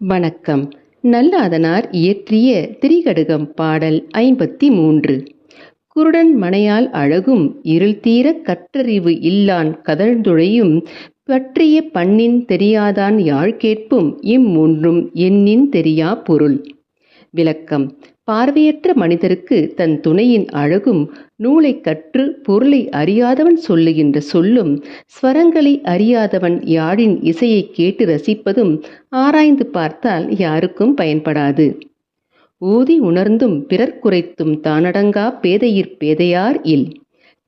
வணக்கம். நல்லாதனார் இயற்றிய திரிகடுகம் பாடல் ஐம்பத்தி மூன்று குருடன் மனையால் அழகும் இருள் தீர கற்றறிவு இல்லான் கதழ்ந்துழையும் பற்றிய பண்ணின் தெரியாதான் யாழ் கேட்பும் இம்மூன்றும் எண்ணின் தெரியா பொருள். விளக்கம். பார்வையற்ற மனிதருக்கு தன் துணையின் அழகும் நூலை கற்று பொருளை அறியாதவன் சொல்லுகின்ற சொல்லும் ஸ்வரங்களை அறியாதவன் யாழின் இசையைக் கேட்டு ரசிப்பதும் ஆராய்ந்து பார்த்தால் யாருக்கும் பயன்படாது. ஊதி உணர்ந்தும் பிறர் குறைத்தும் தானடங்கா பேதையிற் பேதையார் இல்.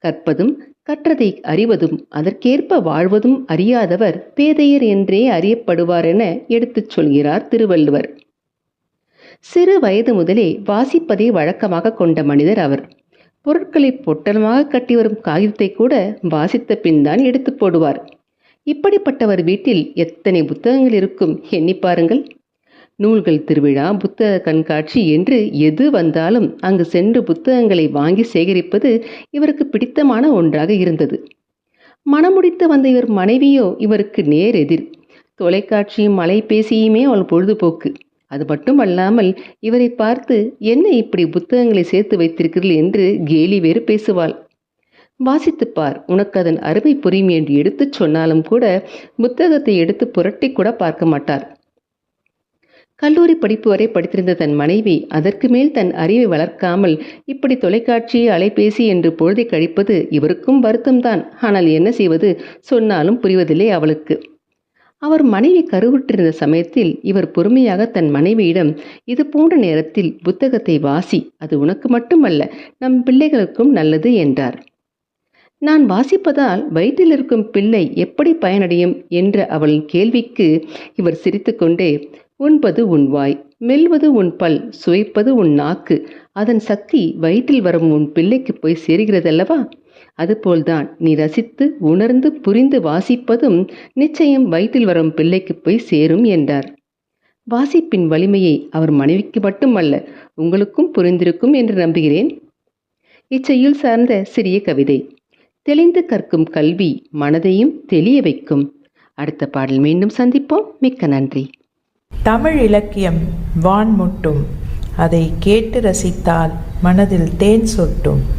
கற்பதும் கற்றதை அறிவதும் அதற்கேற்ப வாழ்வதும் அறியாதவர் பேதையர் என்றே அறியப்படுவார் என எடுத்துச் சொல்கிறார் திருவள்ளுவர். சிறு வயது முதலே வாசிப்பதை வழக்கமாக கொண்ட மனிதர் அவர். பொருட்களை பொட்டலமாக கட்டி வரும் காகிதத்தை கூட வாசித்த பின் தான் எடுத்து போடுவார். இப்படிப்பட்டவர் வீட்டில் எத்தனை புத்தகங்கள் இருக்கும் எண்ணி பாருங்கள். நூல்கள் திருவிழா புத்தக கண்காட்சி என்று எது வந்தாலும் அங்கு சென்று புத்தகங்களை வாங்கி சேகரிப்பது இவருக்கு பிடித்தமான ஒன்றாக இருந்தது. மனமுடித்து வந்த இவர் மனைவியோ இவருக்கு நேர் எதிர். தொலைக்காட்சியும் அலைபேசியுமே அவள் பொழுதுபோக்கு. அது மட்டுமல்லாமல் இவரை பார்த்து என்ன இப்படி புத்தகங்களை சேர்த்து வைத்திருக்கிறீர்கள்? என்று கேலி வேறு பேசுவாள். வாசித்துப் பார் உனக்கு அதன் அருமை புரியும் என்று எடுத்துச் சொன்னாலும் கூட புத்தகத்தை எடுத்து புரட்டி கூட பார்க்க மாட்டார். கல்லூரி படிப்பு வரை படித்திருந்த தன் மனைவி அதற்கு மேல் தன் அறிவை வளர்க்காமல் இப்படி தொலைக்காட்சி அலைபேசி என்று பொழுதை கழிப்பது இவருக்கும் வருத்தம்தான். ஆனால் என்ன செய்வது? சொன்னாலும் புரிவதில்லை அவளுக்கு. அவர் மனைவி கருவுற்றிருந்த சமயத்தில் இவர் பொறுமையாக தன் மனைவியிடம் இது போன்ற நேரத்தில் புத்தகத்தை வாசி அது உனக்கு மட்டுமல்ல நம் பிள்ளைகளுக்கும் நல்லது என்றார். நான் வாசிப்பதால் வயிற்றில் இருக்கும் பிள்ளை எப்படி பயனடையும்? என்ற அவளின் கேள்விக்கு இவர் சிரித்துக்கொண்டே உண்பது உன் வாய் மெல்வது உன் பல் சுவைப்பது உன் நாக்கு அதன் சக்தி வயிற்றில் வரும் உன் பிள்ளைக்கு போய் சேர்கிறதல்லவா? அதுபோல்தான் நீ ரசித்து உணர்ந்து புரிந்து வாசிப்பதும் நிச்சயம் வயிற்றில் வரும் பிள்ளைக்கு போய் சேரும் என்றார். வாசிப்பின் வலிமையை அவர் மனைவிக்கு மட்டுமல்ல உங்களுக்கும் புரிந்திருக்கும் என்று நம்புகிறேன். இச்செய்யுள் சார்ந்த சிறிய கவிதை. தெளிந்து கற்கும் கல்வி மனதையும் தெளிய வைக்கும். அடுத்த பாடல் மீண்டும் சந்திப்போம். மிக்க நன்றி. தமிழ் இலக்கியம் வான்முட்டும். அதை கேட்டு ரசித்தால் மனதில் தேன் சொட்டும்.